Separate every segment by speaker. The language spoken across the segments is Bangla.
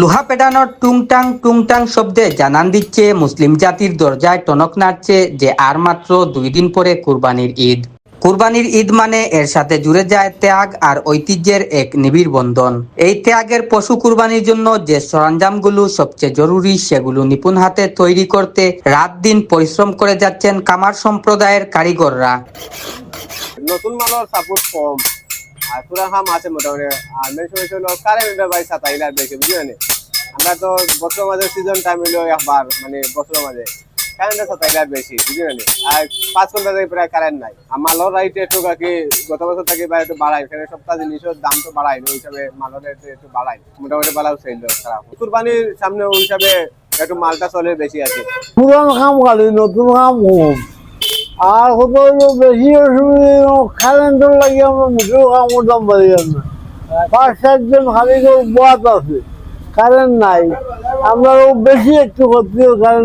Speaker 1: লোহা পেটানোর টুংটাং টুংটাং শব্দে জানান দিচ্ছে, মুসলিম জাতির দরজায় টনক নাড়ছে যে আর মাত্র দুই দিন পরে কুরবানির ঈদ। কুরবানির ঈদ মানে এর সাথে জুড়ে যায় ত্যাগ আর ঐতিহ্যের এক নিবিড় বন্ধন। এই ত্যাগের পশু কুরবানির জন্য যে সরঞ্জামগুলো সবচেয়ে জরুরি সেগুলো নিপুণ হাতে তৈরি করতে রাত দিন পরিশ্রম করে যাচ্ছেন কামার সম্প্রদায়ের কারিগররা।
Speaker 2: নতুন মালের সাপোর্ট কম। আছে মোটামুটি। আর বুঝলেন আমরা তো বছর মাঝে সিজন টাইম একবার মানে বছর মাঝে। কারেন্টের বেশি, বুঝলেন আর পাঁচ ঘণ্টা থেকে প্রায় কারেন্ট নাই। আর মালর একটু কাকি গত বছর থেকে বা একটু বাড়াই সপ্তাহ জিনিসের দাম তো বাড়াই ওই হিসাবে মালর রেট একটু বাড়াই মোটামুটি খারাপ কুরবানির সামনে ওই হিসাবে একটু মালটা চলে বেশি আছে।
Speaker 3: পুরান কাম খালি, নতুন কম আর বেশি অসুবিধা কারেন্টের লাগে আমরা মুখেও কামড় দাম বাড়ি যাবে পাঁচ সাতজন খালি করে বাদ আছে। কারেন্ট নাই। আমরা বেশি একটু লাগে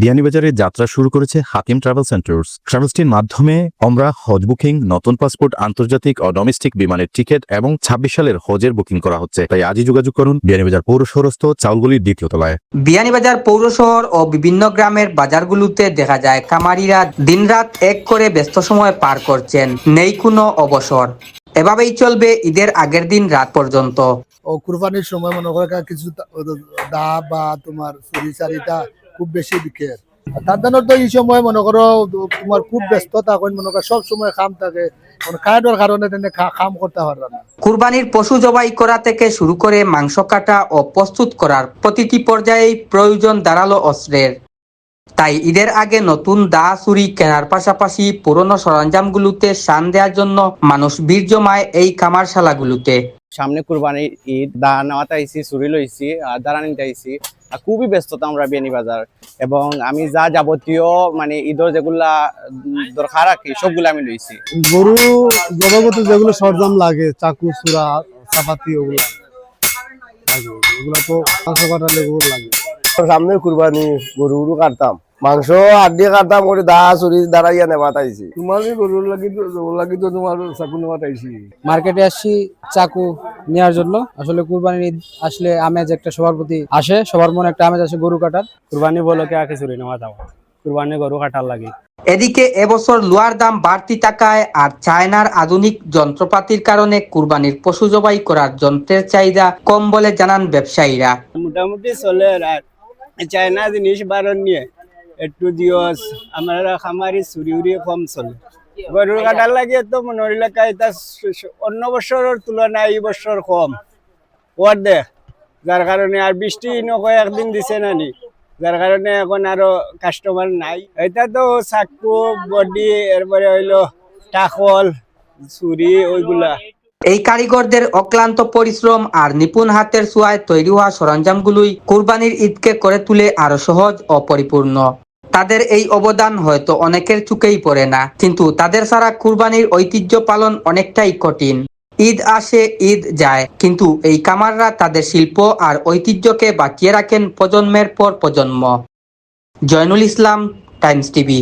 Speaker 4: বিয়ানীবাজারে যাত্রা শুরু করেছে হাকিম ট্রাভেল সেন্টার্স। ট্রাভেলসটির মাধ্যমে আমরা হজ বুকিং নতুন পাসপোর্ট আন্তর্জাতিক ও ডোমেস্টিক বিমানের টিকিট এবং ছাব্বিশ সালের হজের বুকিং করা হচ্ছে। তাই আজই যোগাযোগ করুন বিয়ানীবাজার পৌর শহরস্থ চাউলগুলির দ্বিতীয় তলায়।
Speaker 1: বিয়ানীবাজার পৌর শহর ও বিভিন্ন গ্রামের বাজারগুলোতে দেখা যায় কামারিরা দিনরাত এক করে ব্যস্ত সময় পার করছেন। নেই কোনো অবসর। এভাবেই চলবে ঈদের আগের দিন রাত পর্যন্ত।
Speaker 5: ও কুরবানির সময় মনে করে কিছু দা- বা তোমার চুরি চারিটা খুব বেশি বিকের তার জন্য তো এই সময় মনে করো তোমার খুব ব্যস্ত থাকেন মনে করো সব সময় কাম থাকে। কারেন্টের কারণে তেনে খা- কাম করতে পারবে না।
Speaker 1: কুরবানির পশু জবাই করা থেকে শুরু করে মাংস কাটা ও প্রস্তুত করার প্রতিটি পর্যায়েই প্রয়োজন দাঁড়াল অস্ত্রের। তাই ঈদের আগে নতুন দা ছুরি কেনার পাশাপাশি পুরনো সরঞ্জামগুলোতে শান দেওয়ার জন্য মানুষ বীর জমায় এই কামারশালাগুলোতে
Speaker 2: সামনে কুরবানির ঈদ দা নেওয়াতে আইসি চুরি লইছি আর দাঁড়া নিতে আইসি খুবই ব্যস্ততা আমরা বিয়ানি বাজার। এবং আমি যা যাবতীয় মানে ঈদের যেগুলা দরকার রাখি সবগুলো আমি লইছি।
Speaker 5: গরু জগত যেগুলো সরঞ্জাম লাগে চাকু চূড়া চাপাতি ওগুলো লাগে। ওগুলো তো মাংস কাটা লাগে।
Speaker 3: সামনে কুরবানি গরু গরু কাটতাম। মাংস আড্ডি কাটতাম করে দা চুরি দাঁড়াইয়া নেবা তাইছি তোমার গরুর লাগি লাগি তো তোমার চাকু নেওয়া তাইছি
Speaker 6: মার্কেটে আসছি চাকু নেওয়ার জন্য। আসলে কুরবানির ঈদ আসলে আমেজ একটা সবার প্রতি আসে। সবার মনে একটা আমেজ আসে গরু কাটার।
Speaker 7: কুরবানি বলকে আকে চুরি নেওয়া যাওয়া কুরবানি গরু কাটার লাগে।
Speaker 1: এদিকে এবছর লোয়ার দাম বাড়তি টাকায় আর চায়নার আধুনিক যন্ত্রপাতির কারণে কুরবানির পশু জবাই করার যন্ত্রের চাহিদা কম বলে জানান ব্যবসায়ীরা।
Speaker 7: মোটামুটি চলে আর চায়না জিনিস বারণ নিয়ে একটু দিওস আমরা খামারি চুরি উড়ি কম চলে। গরুর কাটার লাগে তো মনের এলাকায় তা অন্য বছরের তুলনায় এই বছর কম। দেখ যার কারণে আর বৃষ্টি নকয়, একদিন দিছে নানি। যার কারণে এখন আরও কাস্টমার নাই। এটা তো চাকু বডি এরপরে হইল টাকল, চুরি, ওইগুলা।
Speaker 1: এই কারিগরদের অক্লান্ত পরিশ্রম আর নিপুণ হাতের ছোঁয়ায় তৈরি হওয়া সরঞ্জামগুলোই কুরবানির ঈদকে করে তুলে আরও সহজ ও পরিপূর্ণ তাদের এই অবদান হয়তো অনেকের চুকেই পড়ে না, কিন্তু তাদের ছাড়া কুরবানির ঐতিহ্য পালন অনেকটাই কঠিন। ঈদ আসে, ঈদ যায়, কিন্তু এই কামাররা তাদের শিল্প আর ঐতিহ্যকে বাঁচিয়ে রাখেন প্রজন্মের পর প্রজন্ম। Joynul Islam, Times TV.